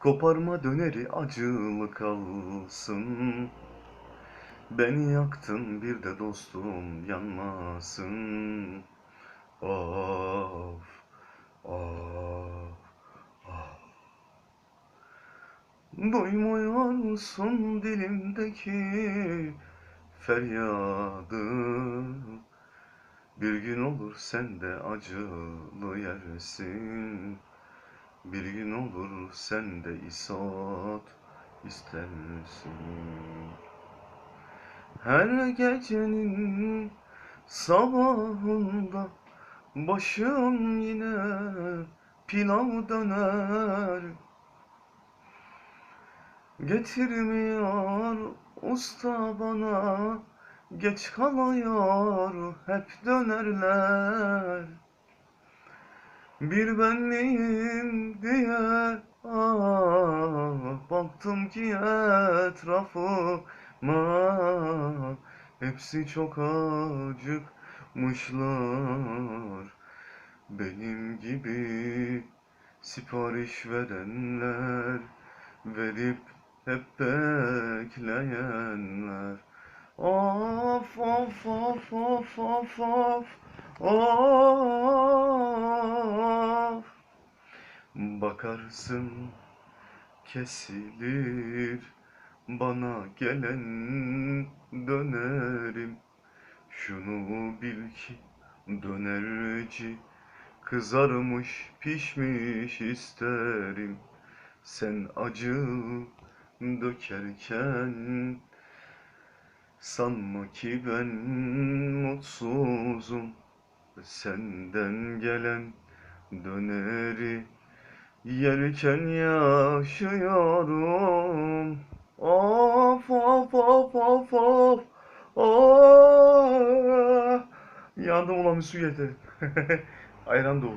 Koparma döneri acılı kalsın. Beni yaktın bir de dostum yanmasın. Of, of, of. Duymuyorsun dilimdeki feryadı. Bir gün olur sen de acılı yersin. Sen de isot istersin. Her gecenin sabahında başım yine pilav döner. Getirmiyor usta bana Geç kalıyor hep dönerler Bir benliğim diye ah, Baktım ki etrafıma Hepsi çok acıkmışlar. Benim gibi sipariş verenler Verip hep bekleyenler. Of of of of of of of Bakarsın kesilir. Bana gelen dönerim. Şunu bil ki dönerci kızarmış pişmiş isterim. Sen acı dökerken Sanma ki ben mutsuzum. Senden gelen döneri Yerken yaşıyorum. Of of of of of. Of Yandım ulan bir su getir. Ayran dolu